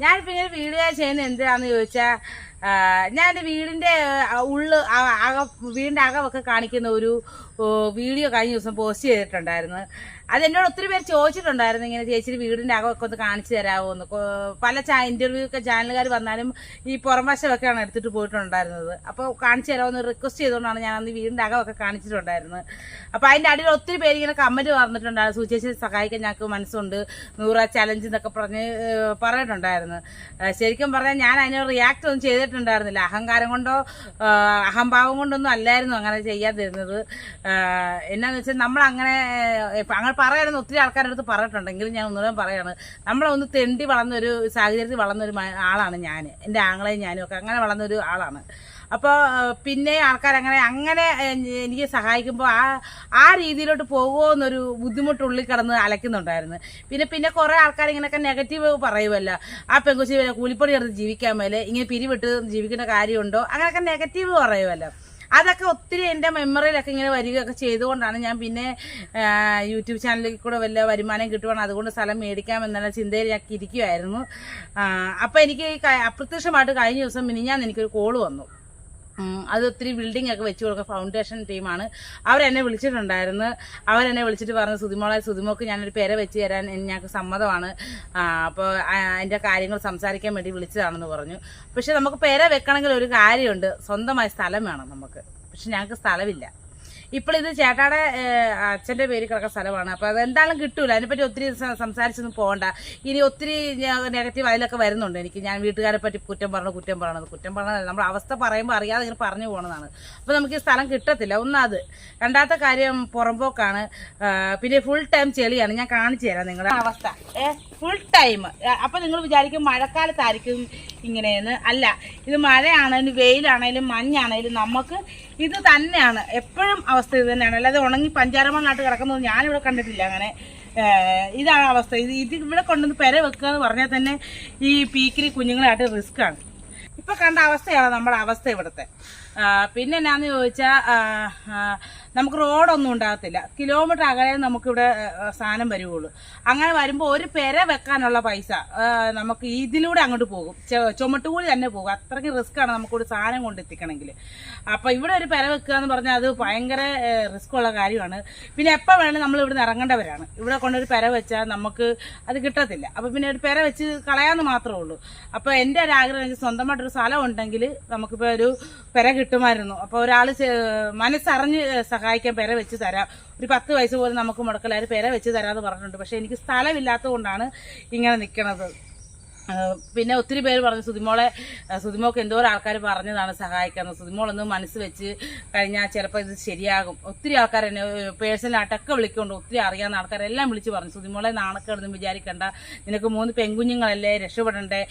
ഞാനിപ്പോ ഇങ്ങനെ വീഡിയോ ചെയ്യുന്നത് എന്തിനാന്ന് ചോദിച്ചാൽ ഞാൻ എന്റെ വീടിന്റെ ഉള്ള് അക വീടിന്റെ അകമൊക്കെ കാണിക്കുന്ന ഒരു വീഡിയോ കഴിഞ്ഞ ദിവസം പോസ്റ്റ് ചെയ്തിട്ടുണ്ടായിരുന്നു. അത് എന്നോട് ഒത്തിരി പേര് ചോദിച്ചിട്ടുണ്ടായിരുന്നു ഇങ്ങനെ ചേച്ചി വീടിന്റെ അകമൊക്കെ ഒന്ന് കാണിച്ചു തരാമോ എന്ന് പല ഇന്റർവ്യൂ ഒക്കെ ചാനലുകാർ വന്നാലും ഈ പുറം വശമൊക്കെയാണ് എടുത്തിട്ട് പോയിട്ടുണ്ടായിരുന്നത്. അപ്പോൾ കാണിച്ചു തരാമെന്ന് റിക്വസ്റ്റ് ചെയ്തുകൊണ്ടാണ് ഞാൻ അന്ന് വീടിന്റെ അകമൊക്കെ കാണിച്ചിട്ടുണ്ടായിരുന്നത്. അപ്പോൾ അതിന്റെ അടിയിൽ ഒത്തിരി പേര് ഇങ്ങനെ കമന്റ് പറഞ്ഞിട്ടുണ്ടായിരുന്നു സൂചേച്ചി സഹായിക്കാൻ ഞങ്ങൾക്ക് മനസ്സുണ്ട്. നൂറ് ചലഞ്ച് എന്നൊക്കെ പറഞ്ഞ് പറഞ്ഞിട്ടുണ്ടായിരുന്നു. ശരിക്കും പറഞ്ഞാൽ ഞാൻ അതിന് റിയാക്ട് ഒന്നും ചെയ്തിട്ടുണ്ടായിരുന്നില്ല അഹങ്കാരം കൊണ്ടോ അഹംഭാവം കൊണ്ടൊന്നും അല്ലായിരുന്നു അങ്ങനെ ചെയ്യാതിരുന്നത് എന്നാന്ന് വെച്ചാൽ നമ്മൾ അങ്ങനെ അങ്ങനെ പറയണമെന്ന് ഒത്തിരി ആൾക്കാരുടെ അടുത്ത് പറഞ്ഞിട്ടുണ്ടെങ്കിലും ഞാൻ ഒന്നുകൂടെ പറയാണ്. നമ്മളൊന്ന് തെണ്ടി വളർന്നൊരു സാഹചര്യത്തിൽ വളർന്നൊരു ആളാണ് ഞാൻ എന്റെ ആങ്ങളെയും ഞാനും ഒക്കെ അങ്ങനെ വളർന്നൊരു ആളാണ്. അപ്പോൾ പിന്നെ ആൾക്കാർ അങ്ങനെ അങ്ങനെ എനിക്ക് സഹായിക്കുമ്പോൾ ആ ആ രീതിയിലോട്ട് പോകുമോ എന്നൊരു ബുദ്ധിമുട്ട് ഉള്ളിൽ കിടന്ന് അലക്കുന്നുണ്ടായിരുന്നു പിന്നെ പിന്നെ കുറേ ആൾക്കാർ ഇങ്ങനെയൊക്കെ നെഗറ്റീവ് പറയുമല്ലോ ആ പെങ്കുച്ചി വരെ കൂലിപ്പണി എടുത്ത് ജീവിക്കാൻ മേലെ ഇങ്ങനെ പിരിവിട്ട് ജീവിക്കുന്ന കാര്യമുണ്ടോ? അങ്ങനെയൊക്കെ നെഗറ്റീവ് പറയുമല്ലോ അതൊക്കെ ഒത്തിരി എന്റെ മെമ്മറിയിലൊക്കെ ഇങ്ങനെ വരികയൊക്കെ ചെയ്തുകൊണ്ടാണ് ഞാൻ പിന്നെ യൂട്യൂബ് ചാനലിൽ കൂടെ വല്ല വരുമാനം കിട്ടുവാണ്. അതുകൊണ്ട് സ്ഥലം മേടിക്കാമെന്നുള്ള ചിന്തയിൽ ഞാൻ ഇരിക്കുമായിരുന്നു അപ്പോൾ എനിക്ക് അപ്രത്യക്ഷമായിട്ട് കഴിഞ്ഞ ദിവസം മിനിഞ്ഞാന്ന് എനിക്കൊരു കോൾ വന്നു. അത് ഒത്തിരി ബിൽഡിംഗ് ഒക്കെ വെച്ചു കൊടുക്കുക. ഫൗണ്ടേഷൻ ടീമാണ് അവരെന്നെ വിളിച്ചിട്ടുണ്ടായിരുന്നു. അവരെന്നെ വിളിച്ചിട്ട് പറഞ്ഞു സുതിമോളെ സുതിമോക്ക് ഞാനൊരു പേരെ വെച്ച് തരാൻ ഞങ്ങൾക്ക് സമ്മതമാണ്. അപ്പോൾ അതിന്റെ കാര്യങ്ങൾ സംസാരിക്കാൻ വേണ്ടി വിളിച്ചതാണെന്ന് പറഞ്ഞു. പക്ഷെ നമുക്ക് പേരെ വെക്കണമെങ്കിൽ ഒരു കാര്യമുണ്ട്. സ്വന്തമായി സ്ഥലം വേണം നമുക്ക്. പക്ഷെ ഞങ്ങൾക്ക് സ്ഥലമില്ല. ഇപ്പോൾ ഇത് ചേട്ടാടെ അച്ഛന്റെ പേര് കിടക്കുന്ന സ്ഥലമാണ്. അപ്പോൾ അതെന്തായാലും കിട്ടൂല. അതിനെപ്പറ്റി ഒത്തിരി സംസാരിച്ചൊന്നും പോകണ്ട ഇനി ഒത്തിരി നെഗറ്റീവ് അതിലൊക്കെ വരുന്നുണ്ട് എനിക്ക്. ഞാൻ വീട്ടുകാരെ പറ്റി കുറ്റം പറഞ്ഞു കുറ്റം പറയണത് കുറ്റം പറഞ്ഞത് നമ്മുടെ അവസ്ഥ പറയുമ്പോൾ അറിയാതെ ഇങ്ങനെ പറഞ്ഞു പോകണതാണ് അപ്പോൾ നമുക്ക് ഈ സ്ഥലം കിട്ടത്തില്ല. ഒന്നത് രണ്ടാമത്തെ കാര്യം പുറമ്പോക്കാണ് പിന്നെ ഫുൾ ടൈം ചെളിയാണ്. ഞാൻ കാണിച്ചു തരാം നിങ്ങളുടെ അവസ്ഥ. ഫുൾ ടൈം അപ്പോൾ നിങ്ങൾ വിചാരിക്കും മഴക്കാലത്തായിരിക്കും ഇങ്ങനെയെന്ന്. അല്ല ഇത് മഴയാണേലും വെയിലാണേലും മഞ്ഞാണേലും നമുക്ക് ഇത് തന്നെയാണ്. എപ്പോഴും അവസ്ഥ ഇത് തന്നെയാണ്. അല്ലാതെ ഉണങ്ങി പഞ്ചാരമണ്ണായിട്ട് കിടക്കുന്നത് ഞാനിവിടെ കണ്ടിട്ടില്ല അങ്ങനെ. ഇതാണ് അവസ്ഥ. ഇത് ഇത് ഇവിടെ കൊണ്ടുവന്ന് പെര വെക്കുക എന്ന് പറഞ്ഞാൽ തന്നെ ഈ പീക്കിരി കുഞ്ഞുങ്ങളായിട്ട് റിസ്ക്കാണ്. ഇപ്പം കണ്ട അവസ്ഥയാണ് നമ്മുടെ അവസ്ഥ ഇവിടുത്തെ. പിന്നെ എന്നാന്ന് ചോദിച്ചാൽ നമുക്ക് റോഡൊന്നും ഉണ്ടാകത്തില്ല. കിലോമീറ്റർ അകലെ നമുക്കിവിടെ സാധനം വരുവുള്ളൂ. അങ്ങനെ വരുമ്പോൾ ഒരു പെര വെക്കാനുള്ള പൈസ നമുക്ക് ഇതിലൂടെ അങ്ങോട്ട് പോകും. ചുമട്ടുകൂടി തന്നെ പോകും. അത്രയ്ക്ക് റിസ്ക് ആണ് നമുക്കൊരു സാധനം കൊണ്ടെത്തിക്കണമെങ്കിൽ അപ്പോൾ ഇവിടെ ഒരു പെര വെക്കുക എന്ന് പറഞ്ഞാൽ അത് ഭയങ്കര റിസ്ക് ഉള്ള കാര്യമാണ്. പിന്നെ എപ്പോൾ വേണമെങ്കിലും നമ്മൾ ഇവിടെ ഇറങ്ങേണ്ടവരാണ്. ഇവിടെ കൊണ്ടൊരു പെര വെച്ചാൽ നമുക്ക് അത് കിട്ടത്തില്ല. അപ്പോൾ പിന്നെ ഒരു പെര വെച്ച് കളയാമെന്ന് മാത്രമേ ഉള്ളൂ. അപ്പോൾ എന്റെ ഒരു ആഗ്രഹം സ്വന്തമായിട്ടൊരു സ്ഥലം ഉണ്ടെങ്കിൽ നമുക്കിപ്പോൾ ഒരു പെര കിട്ടുമായിരുന്നു. അപ്പോൾ ഒരാൾ മനസ്സറിഞ്ഞ് സഹായിക്കാൻ പെര വെച്ച് തരാം. ഒരു പത്ത് വയസ്സ് പോലും നമുക്ക് മുടക്കലാര് പെര വെച്ച് തരാമെന്ന് പറഞ്ഞിട്ടുണ്ട്. പക്ഷെ എനിക്ക് സ്ഥലമില്ലാത്തത് കൊണ്ടാണ് ഇങ്ങനെ നിൽക്കണത് പിന്നെ ഒത്തിരി പേര് പറഞ്ഞു സുതിമോളെ സുതിമോക്ക് എന്തോരം ആൾക്കാർ പറഞ്ഞതാണ് സഹായിക്കാന്ന്. സുതിമോളൊന്ന് മനസ്സ് വെച്ച് കഴിഞ്ഞാൽ ചിലപ്പോൾ ഇത് ശരിയാകും. ഒത്തിരി ആൾക്കാർ എന്നെ പേഴ്സണലായിട്ടൊക്കെ വിളിക്കൊണ്ട് ഒത്തിരി അറിയാവുന്ന ആൾക്കാരെല്ലാം വിളിച്ച് പറഞ്ഞു സുതിമോളെ നാണക്കേടൊന്നും വിചാരിക്കണ്ട. നിനക്ക് മൂന്ന് പെൺകുഞ്ഞുങ്ങളല്ലേ രക്ഷപ്പെടണ്ടേ.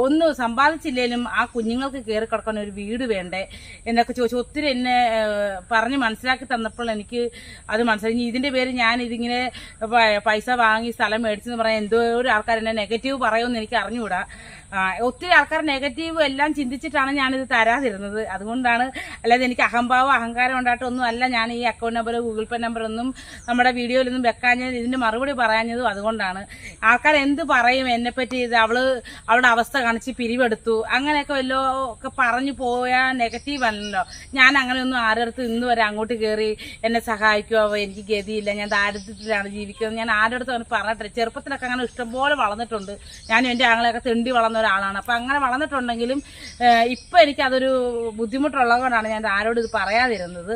ഒന്ന് സമ്പാദിച്ചില്ലേലും ആ കുഞ്ഞുങ്ങൾക്ക് കയറി കിടക്കാൻ ഒരു വീട് വേണ്ടേ? എന്നൊക്കെ ചോദിച്ചു ഒത്തിരി എന്നെ പറഞ്ഞ് മനസ്സിലാക്കി തന്നപ്പോൾ എനിക്ക് അത് മനസ്സിലായി. ഇതിന്റെ പേര് ഞാൻ ഇതിങ്ങനെ പൈസ വാങ്ങി സ്ഥലം മേടിച്ചെന്ന് പറയാൻ എന്തോ ഒരു ആൾക്കാർ എന്നെ നെഗറ്റീവ് പറയുമെന്ന് എനിക്ക് അറിഞ്ഞുകൂടാ ആ, ഒത്തിരി ആൾക്കാർ നെഗറ്റീവ് എല്ലാം ചിന്തിച്ചിട്ടാണ് ഞാനിത് തരാതിരുന്നത്. അതുകൊണ്ടാണ് അല്ലാതെ എനിക്ക് അഹംഭാവം അഹങ്കാരം ഉണ്ടായിട്ടൊന്നും അല്ല ഞാൻ ഈ account number Google Pay number ഒന്നും നമ്മുടെ വീഡിയോയിലൊന്നും വെക്കാഞ്ഞത് ഇതിന്റെ മറുപടി പറയാഞ്ഞതും അതുകൊണ്ടാണ്. ആൾക്കാർ എന്ത് പറയും എന്നെപ്പറ്റി ഇത് അവൾ അവളുടെ അവസ്ഥ കാണിച്ച് പിരിവെടുത്തു. അങ്ങനെയൊക്കെ വല്ലോ ഒക്കെ പറഞ്ഞു പോയാൽ നെഗറ്റീവ് അല്ലല്ലോ. ഞാൻ അങ്ങനെയൊന്നും ആരടുത്ത് ഇന്ന് വരെ അങ്ങോട്ട് കയറി എന്നെ സഹായിക്കുമോ എനിക്ക് ഗതിയില്ല. ഞാൻ ദാരിദ്ര്യത്തിലാണ് ജീവിക്കുന്നത്. ഞാൻ ആരുടെ അടുത്ത് പറഞ്ഞിട്ടില്ല. ചെറുപ്പത്തിലൊക്കെ അങ്ങനെ ഇഷ്ടംപോലെ വളർന്നിട്ടുണ്ട്. ഞാൻ എന്റെ ആങ്ങളെയൊക്കെ തെണ്ടി വളർന്ന ഒരാളാണ്. അപ്പം അങ്ങനെ വളർന്നിട്ടുണ്ടെങ്കിലും ഇപ്പം എനിക്കതൊരു ബുദ്ധിമുട്ടുള്ളത് കൊണ്ടാണ് ഞാൻ ആരോടും ഇത് പറയാതിരുന്നത്.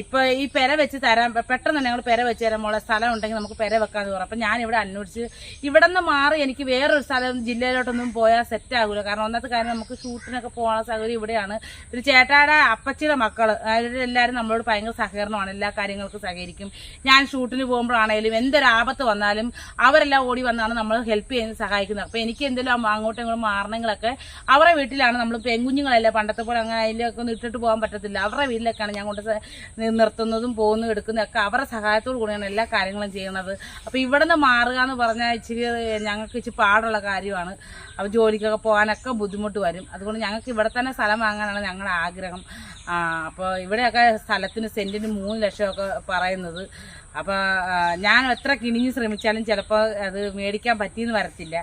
ഇപ്പൊ ഈ പെര വെച്ച് തരാൻ പെട്ടെന്ന് ഞങ്ങൾ പെര വെച്ച് തരാൻ മോളെ സ്ഥലം ഉണ്ടെങ്കിൽ നമുക്ക് പെര വെക്കാന്ന് പറഞ്ഞു അപ്പൊ ഞാൻ ഇവിടെ അന്വേഷിച്ച് ഇവിടെ നിന്ന് മാറി എനിക്ക് വേറൊരു സ്ഥലം ജില്ലയിലോട്ടൊന്നും പോയാൽ സെറ്റ് ആകൂല കാരണം ഒന്നാമത്തെ കാര്യം നമുക്ക് ഷൂട്ടിനൊക്കെ പോകാനുള്ള സൗകര്യം ഇവിടെയാണ്. ഒരു ചേട്ടായുടെ അപ്പച്ചിയുടെ മക്കൾ അവരെല്ലാവരും നമ്മളോട് ഭയങ്കര സഹകരണമാണ്. എല്ലാ കാര്യങ്ങൾക്കും സഹകരിക്കും. ഞാൻ ഷൂട്ടിന് പോകുമ്പോഴാണേലും എന്തൊരു ആപത്ത് വന്നാലും അവരെല്ലാം ഓടി വന്നാണ് നമ്മൾ ഹെൽപ്പ് ചെയ്യുന്നത് സഹായിക്കുന്നത്. അപ്പൊ എനിക്ക് എന്തെങ്കിലും അങ്ങോട്ടും ഇങ്ങോട്ടും മാറണമെങ്കിലൊക്കെ അവരുടെ വീട്ടിലാണ്. നമ്മൾ പെൺകുഞ്ഞുങ്ങളല്ല പണ്ടത്തെ പോലെ അങ്ങനെ അതിലൊക്കെ ഒന്നും ഇട്ടിട്ട് പോകാൻ പറ്റത്തില്ല. അവരുടെ വീട്ടിലൊക്കെയാണ് ഞാൻ കൊണ്ട് നിർത്തുന്നതും പോകുന്നതും എടുക്കുന്നതൊക്കെ അവരുടെ സഹായത്തോടു കൂടിയാണ് എല്ലാ കാര്യങ്ങളും ചെയ്യുന്നത്. അപ്പോൾ ഇവിടെ നിന്ന് മാറുക എന്ന് പറഞ്ഞാൽ ഇച്ചിരി ഞങ്ങൾക്ക് ഇച്ചിരി പാടുള്ള കാര്യമാണ്. അപ്പോൾ ജോലിക്കൊക്കെ പോകാനൊക്കെ ബുദ്ധിമുട്ട് വരും. അതുകൊണ്ട് ഞങ്ങൾക്ക് ഇവിടെ തന്നെ സ്ഥലം വാങ്ങാനാണ് ഞങ്ങളുടെ ആഗ്രഹം. അപ്പോൾ ഇവിടെയൊക്കെ സ്ഥലത്തിന് സെന്റിന് മൂന്ന് ലക്ഷമൊക്കെ പറയുന്നത്. അപ്പോൾ ഞാൻ എത്ര കിണിഞ്ഞ് ശ്രമിച്ചാലും ചിലപ്പോൾ അത് മേടിക്കാൻ പറ്റിയെന്ന് വരത്തില്ല.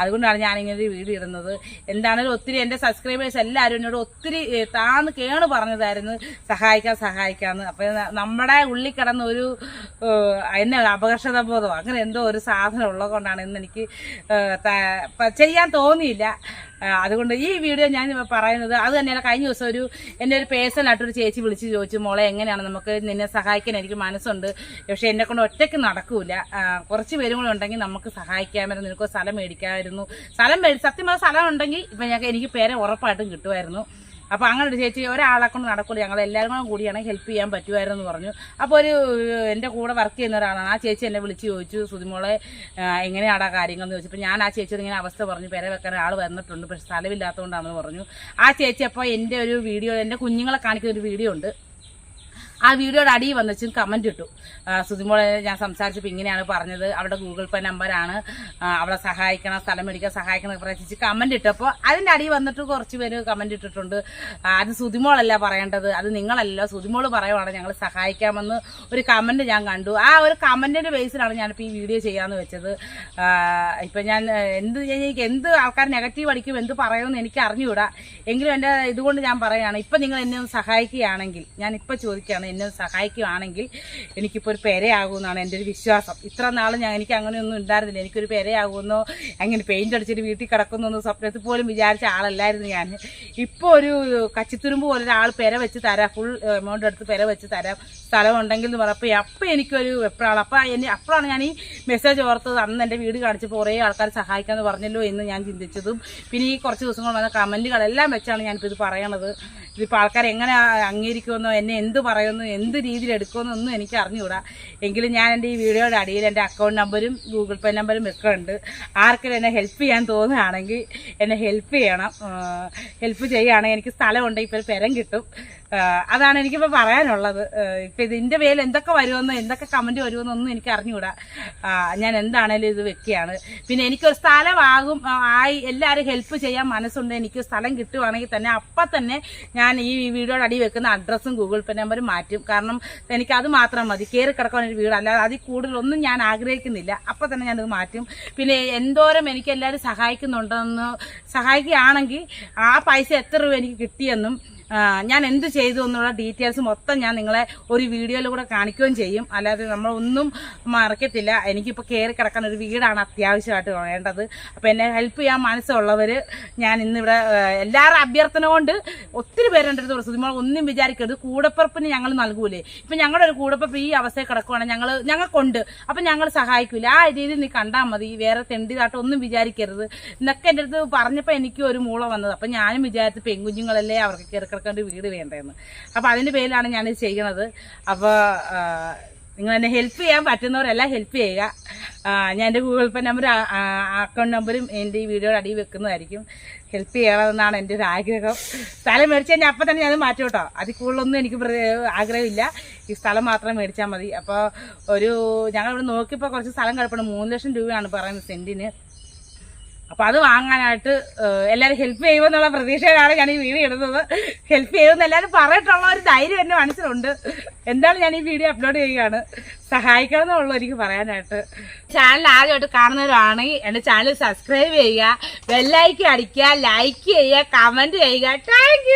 അതുകൊണ്ടാണ് ഞാനിങ്ങനെ ഒരു വീട് ഇടുന്നത്. എന്താണെങ്കിലും ഒത്തിരി എന്റെ സബ്സ്ക്രൈബേഴ്സ് എല്ലാവരും എന്നോട് ഒത്തിരി താന്ന് കേണ് പറഞ്ഞതായിരുന്നു. സഹായിക്കാം സഹായിക്കാമെന്ന് അപ്പോൾ നമ്മുടെ ഉള്ളിൽ കിടന്ന ഒരു എന്നെ അപകർഷത ബോധം അങ്ങനെ എന്തോ ഒരു സാധനം ഉള്ളത് കൊണ്ടാണ് ഇന്ന് എനിക്ക് ചെയ്യാൻ തോന്നിയില്ല. അതുകൊണ്ട് ഈ വീഡിയോ ഞാൻ പറയുന്നത് അത് തന്നെയല്ല. കഴിഞ്ഞ ദിവസം ഒരു എന്റെ ഒരു പേഴ്സണലായിട്ടൊരു ചേച്ചി വിളിച്ച് ചോദിച്ചു മോളെ എങ്ങനെയാണ്? നമുക്ക് നിന്നെ സഹായിക്കാൻ എനിക്ക് മനസ്സുണ്ട്. പക്ഷേ എന്നെ കൊണ്ട് ഒറ്റയ്ക്ക് നടക്കൂല. കുറച്ച് പേരും കൂടെ ഉണ്ടെങ്കിൽ നമുക്ക് സഹായിക്കാമെന്ന് നിനക്ക് സ്ഥലം മേടിക്കാമായിരുന്നു. സ്ഥലം മേടി സത്യം സ്ഥലം ഉണ്ടെങ്കിൽ ഇപ്പം ഞങ്ങൾക്ക് എനിക്ക് പേരെ ഉറപ്പായിട്ടും കിട്ടുമായിരുന്നു. അപ്പോൾ അങ്ങനെ ഒരു ചേച്ചി ഒരാളെ കൊണ്ട് നടക്കില്ല ഞങ്ങൾ എല്ലാവരും കൂടെ കൂടിയാണ് ഹെൽപ്പ് ചെയ്യാൻ പറ്റുമായിരുന്നു എന്ന് പറഞ്ഞു. അപ്പോൾ ഒരു എന്റെ കൂടെ വർക്ക് ചെയ്യുന്ന ഒരാളാണ്. ആ ചേച്ചി എന്നെ വിളിച്ച് ചോദിച്ചു സുതിമോളെ ആ, എങ്ങനെയാടാ കാര്യങ്ങൾ? എന്ന് ചോദിച്ചപ്പോൾ ഞാൻ ആ ചേച്ചിയോട് ഇങ്ങനെ അവസ്ഥ പറഞ്ഞു. പേരെ വെക്കാൻ ആൾ വന്നിട്ടുണ്ട് പക്ഷെ സ്ഥലമില്ലാത്തതുകൊണ്ടാണെന്ന് പറഞ്ഞു. ആ ചേച്ചി അപ്പോൾ എന്റെ ഒരു വീഡിയോ എന്റെ കുഞ്ഞുങ്ങളെ കാണിക്കുന്ന ഒരു വീഡിയോ ഉണ്ട്. ആ വീഡിയോയുടെ അടിയിൽ വന്നിച്ചും കമന്റ് ഇട്ടു. സുതിമോളെ ഞാൻ സംസാരിച്ചപ്പോൾ ഇങ്ങനെയാണ് പറഞ്ഞത്. അവിടെ ഗൂഗിൾ പേ നമ്പറാണ് അവളെ സഹായിക്കണം സ്ഥലം മേടിക്കാൻ സഹായിക്കണം പ്രത്യേകിച്ച് കമന്റ് ഇട്ടപ്പോൾ അതിന്റെ അടിയിൽ വന്നിട്ട് കുറച്ച് പേര് കമന്റ് ഇട്ടിട്ടുണ്ട്. അത് സുതിമോളല്ല പറയേണ്ടത്. അത് നിങ്ങളല്ല. സുതിമോൾ പറയുവാണ് ഞങ്ങൾ സഹായിക്കാമെന്ന് ഒരു കമന്റ് ഞാൻ കണ്ടു. ആ ഒരു കമന്റിന്റെ ബേസിലാണ് ഞാനിപ്പോൾ ഈ വീഡിയോ ചെയ്യാമെന്ന് വെച്ചത്. ഇപ്പം ഞാൻ എന്ത് എനിക്ക് എന്ത് ആൾക്കാർ നെഗറ്റീവ് അടിക്കും എന്ത് പറയുമെന്ന് എനിക്ക് അറിഞ്ഞുകൂടാ. എങ്കിലും എന്റെ ഇതുകൊണ്ട് ഞാൻ പറയുകയാണ് ഇപ്പം നിങ്ങൾ എന്നെ ഒന്ന് സഹായിക്കുകയാണെങ്കിൽ ഞാൻ ഇപ്പം ചോദിക്കുകയാണ് എന്നെ ഒന്ന് സഹായിക്കുകയാണെങ്കിൽ എനിക്കിപ്പോൾ ഒരു പെരയാകുമെന്നാണ് എന്റെ ഒരു വിശ്വാസം. ഇത്ര നാൾ ഞാൻ എനിക്ക് അങ്ങനെയൊന്നും ഉണ്ടായിരുന്നില്ല. എനിക്കൊരു പെരയാകുമെന്നോ അങ്ങനെ പെയിന്റ് അടിച്ചിട്ട് വീട്ടിൽ കിടക്കുന്നൊന്നും സ്വപ്നത്തിൽ പോലും വിചാരിച്ച ആളല്ലായിരുന്നു ഞാൻ. ഇപ്പോൾ ഒരു കച്ചിത്തുരുമ്പ് പോലെ ഒരാൾ പെര വെച്ച് തരാം ഫുൾ എമൗണ്ട് എടുത്ത് പെര വെച്ച് തരാം സ്ഥലം ഉണ്ടെങ്കിൽ എന്ന് പറഞ്ഞപ്പോൾ അപ്പോൾ എനിക്കൊരു എപ്പോഴാണ് അപ്പോൾ എന്നെ അപ്പോഴാണ് ഞാൻ ഈ മെസ്സേജ് ഓർത്തത്. അന്ന് എന്റെ വീട് കാണിച്ചപ്പോൾ കുറേ ആൾക്കാർ സഹായിക്കാമെന്ന് പറഞ്ഞല്ലോ എന്ന് ഞാൻ ചിന്തിച്ചതും. പിന്നെ ഈ കുറച്ച് ദിവസങ്ങൾ വന്ന കമന്റുകളെല്ലാം വെച്ചാണ് ഞാനിപ്പോൾ ഇത് പറയണത്. ഇതിപ്പോൾ ആൾക്കാർ എങ്ങനെ അംഗീകരിക്കുമെന്നോ എന്നെ എന്ത് പറയുമെന്നോ എന്ത് രീതിയിൽ എടുക്കുമെന്നൊന്നും എനിക്ക് അറിഞ്ഞുകൂടാ. എങ്കിലും ഞാൻ എന്റെ ഈ വീഡിയോയുടെ അടിയിൽ എന്റെ അക്കൗണ്ട് നമ്പരും ഗൂഗിൾ പേ നമ്പരും ഒക്കെ ഉണ്ട്. ആർക്കെങ്കിലും എന്നെ ഹെൽപ്പ് ചെയ്യാൻ തോന്നുകയാണെങ്കിൽ എന്നെ ഹെൽപ്പ് ചെയ്യണം. ഹെൽപ്പ് ചെയ്യുകയാണെങ്കിൽ എനിക്ക് സ്ഥലമുണ്ടെങ്കിൽ ഇപ്പോൾ ഒരു പെരം കിട്ടും. അതാണ് എനിക്കിപ്പോൾ പറയാനുള്ളത്. ഇപ്പം ഇതിന്റെ പേരിൽ എന്തൊക്കെ വരുമെന്നോ എന്തൊക്കെ കമന്റ് വരുമെന്നോ ഒന്നും എനിക്ക് അറിഞ്ഞുകൂടാ. ഞാൻ എന്താണേലും ഇത് വെക്കുകയാണ്. പിന്നെ എനിക്കൊരു സ്ഥലമാകും ആയി എല്ലാവരും ഹെൽപ്പ് ചെയ്യാൻ മനസ്സുണ്ട്. എനിക്ക് സ്ഥലം കിട്ടുവാണെങ്കിൽ തന്നെ അപ്പം തന്നെ ഞാൻ ഈ വീഡിയോയുടെ അടി വെക്കുന്ന അഡ്രസ്സും ഗൂഗിൾ പേ നമ്പറും മാറ്റും. കാരണം എനിക്ക് അത് മാത്രം മതി. കയറി കിടക്കാൻ ഒരു വീട്. അല്ലാതെ അതിൽ കൂടുതലൊന്നും ഞാൻ ആഗ്രഹിക്കുന്നില്ല. അപ്പം തന്നെ ഞാനത് മാറ്റും. പിന്നെ എന്തോരം എനിക്ക് എല്ലാവരും സഹായിക്കുന്നുണ്ടെന്ന് സഹായിക്കുകയാണെങ്കിൽ ആ പൈസ എത്ര രൂപ എനിക്ക് കിട്ടിയെന്നും ഞാൻ എന്ത് ചെയ്തു എന്നുള്ള ഡീറ്റെയിൽസ് മൊത്തം ഞാൻ നിങ്ങളെ ഒരു വീഡിയോയിൽ കൂടെ കാണിക്കുകയും ചെയ്യും. അല്ലാതെ നമ്മളൊന്നും മറക്കത്തില്ല. എനിക്കിപ്പോൾ കയറി കിടക്കുന്ന ഒരു വീടാണ് അത്യാവശ്യമായിട്ട് വേണ്ടത്. അപ്പോൾ എന്നെ ഹെൽപ്പ് ചെയ്യാൻ മനസ്സുള്ളവർ ഞാൻ ഇന്നിവിടെ എല്ലാവരുടെ അഭ്യർത്ഥന കൊണ്ട് ഒത്തിരി പേരുണ്ട് അടുത്ത് സുതിമോൾ ഒന്നും വിചാരിക്കരുത്. കൂടപ്പിറപ്പിന് ഞങ്ങൾ നൽകൂലേ. ഇപ്പം ഞങ്ങളുടെ ഒരു കൂടപ്പിറപ്പ് ഈ അവസ്ഥയിൽ കിടക്കുവാണെങ്കിൽ ഞങ്ങൾ ഞങ്ങൾക്കുണ്ട്. അപ്പം ഞങ്ങൾ സഹായിക്കില്ല ആ രീതിയിൽ നീ കണ്ടാൽ മതി. വേറെ തെണ്ടിതായിട്ട് ഒന്നും വിചാരിക്കരുത്. എന്നൊക്കെ എന്റെ അടുത്ത് പറഞ്ഞപ്പോൾ എനിക്ക് ഒരു മൂള വന്നത്. അപ്പം ഞാനും വിചാരിച്ചു പെൺകുഞ്ഞുങ്ങളല്ലേ അവർക്ക് കയറി കിടക്കേണ്ട വീട് വേണ്ടതെന്ന് അപ്പോൾ അതിന്റെ പേരിലാണ് ഞാനിത് ചെയ്യുന്നത്. അപ്പോൾ നിങ്ങൾ എന്നെ ഹെൽപ്പ് ചെയ്യാൻ പറ്റുന്നവരെല്ലാം ഹെൽപ്പ് ചെയ്യുക. ഞാൻ എന്റെ ഗൂഗിൾ പേ നമ്പർ അക്കൗണ്ട് നമ്പറും എന്റെ ഈ വീഡിയോയുടെ അടിയിൽ വെക്കുന്നതായിരിക്കും. ഹെൽപ്പ് ചെയ്യണമെന്നാണ് എന്റെ ഒരു ആഗ്രഹം. സ്ഥലം മേടിച്ച് കഴിഞ്ഞാൽ അപ്പം തന്നെ ഞാൻ മാറ്റും കേട്ടോ. അതിൽ കൂടുതലൊന്നും എനിക്ക് ആഗ്രഹമില്ല. ഈ സ്ഥലം മാത്രം മേടിച്ചാൽ മതി. അപ്പോൾ ഒരു ഞങ്ങളിവിടെ നോക്കിയപ്പോൾ കുറച്ച് സ്ഥലം കിടപ്പുണ്ട്. മൂന്ന് ലക്ഷം രൂപയാണ് പറയുന്നത് സെന്റിന് അപ്പൊ അത് വാങ്ങാനായിട്ട് എല്ലാരും ഹെൽപ്പ് ചെയ്യുമെന്നുള്ള പ്രതീക്ഷയിലാണ് ഞാൻ ഈ വീഡിയോ ഇടുന്നത്. ഹെൽപ്പ് ചെയ്യുമെന്ന് എല്ലാവരും പറഞ്ഞിട്ടുള്ള ഒരു ധൈര്യം എന്റെ മനസ്സിലുണ്ട്. എന്താണ് ഞാൻ ഈ വീഡിയോ അപ്ലോഡ് ചെയ്യുകയാണ്. സഹായിക്കണം എന്നുള്ളൂ എനിക്ക് പറയാനായിട്ട്. ചാനൽ ആദ്യമായിട്ട് കാണുന്നവരാണെങ്കിൽ എന്റെ ചാനൽ സബ്സ്ക്രൈബ് ചെയ്യുക ബെല്ലൈക്ക് അടിക്കുക ലൈക്ക് ചെയ്യുക കമന്റ് ചെയ്യുക. താങ്ക്